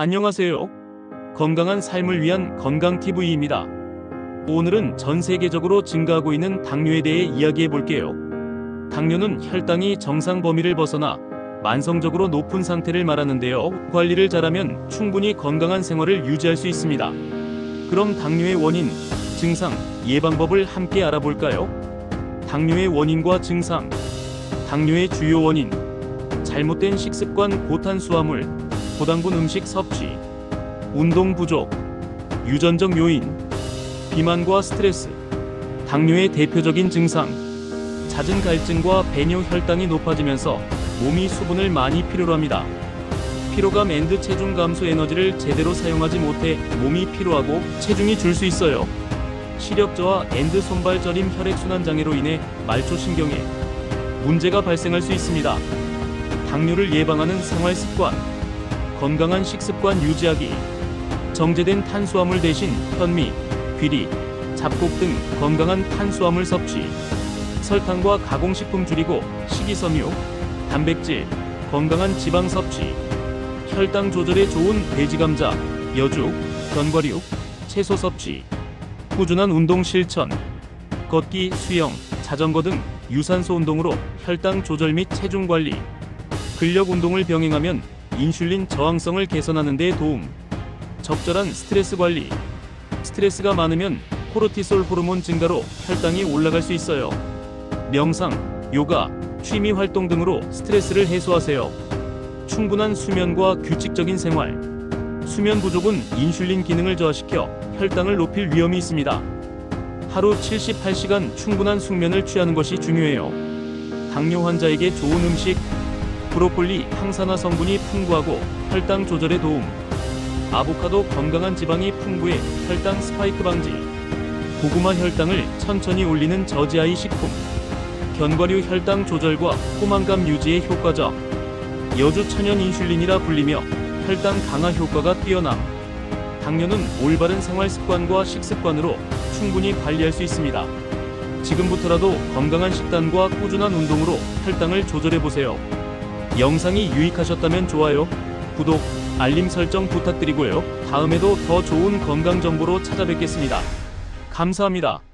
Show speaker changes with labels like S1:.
S1: 안녕하세요. 건강한 삶을 위한 건강TV입니다. 오늘은 전 세계적으로 증가하고 있는 당뇨에 대해 이야기해 볼게요. 당뇨는 혈당이 정상 범위를 벗어나 만성적으로 높은 상태를 말하는데요. 관리를 잘하면 충분히 건강한 생활을 유지할 수 있습니다. 그럼 당뇨의 원인, 증상, 예방법을 함께 알아볼까요? 당뇨의 원인과 증상. 당뇨의 주요 원인. 잘못된 식습관 고탄수화물, 고당분 음식 섭취, 운동 부족, 유전적 요인, 비만과 스트레스. 당뇨의 대표적인 증상. 잦은 갈증과 배뇨 혈당이 높아지면서 몸이 수분을 많이 필요로 합니다. 피로감 앤드 체중 감소 에너지를 제대로 사용하지 못해 몸이 피로하고 체중이 줄 수 있어요. 시력 저하 앤드 손발 저림 혈액순환 장애로 인해 말초 신경에 문제가 발생할 수 있습니다. 당뇨를 예방하는 생활 습관, 건강한 식습관 유지하기, 정제된 탄수화물 대신 현미, 귀리, 잡곡 등 건강한 탄수화물 섭취, 설탕과 가공식품 줄이고 식이섬유, 단백질, 건강한 지방 섭취, 혈당 조절에 좋은 돼지 감자, 여죽, 견과류, 채소 섭취, 꾸준한 운동 실천, 걷기, 수영, 자전거 등 유산소 운동으로 혈당 조절 및 체중 관리, 근력 운동을 병행하면 인슐린 저항성을 개선하는 데 도움, 적절한 스트레스 관리, 스트레스가 많으면 코르티솔 호르몬 증가로 혈당이 올라갈 수 있어요. 명상, 요가, 취미 활동 등으로 스트레스를 해소하세요. 충분한 수면과 규칙적인 생활. 수면 부족은 인슐린 기능을 저하시켜 혈당을 높일 위험이 있습니다. 하루 78시간 충분한 숙면을 취하는 것이 중요해요. 당뇨 환자에게 좋은 음식, 브로콜리 항산화 성분이 풍부하고 혈당 조절에 도움. 아보카도 건강한 지방이 풍부해 혈당 스파이크 방지. 고구마 혈당을 천천히 올리는 저지아이 식품. 견과류 혈당 조절과 포만감 유지에 효과적. 여주 천연 인슐린이라 불리며 혈당 강화 효과가 뛰어남. 당뇨는 올바른 생활 습관과 식습관으로 충분히 관리할 수 있습니다. 지금부터라도 건강한 식단과 꾸준한 운동으로 혈당을 조절해 보세요. 영상이 유익하셨다면 좋아요, 구독, 알림 설정 부탁드리고요. 다음에도 더 좋은 건강 정보로 찾아뵙겠습니다. 감사합니다.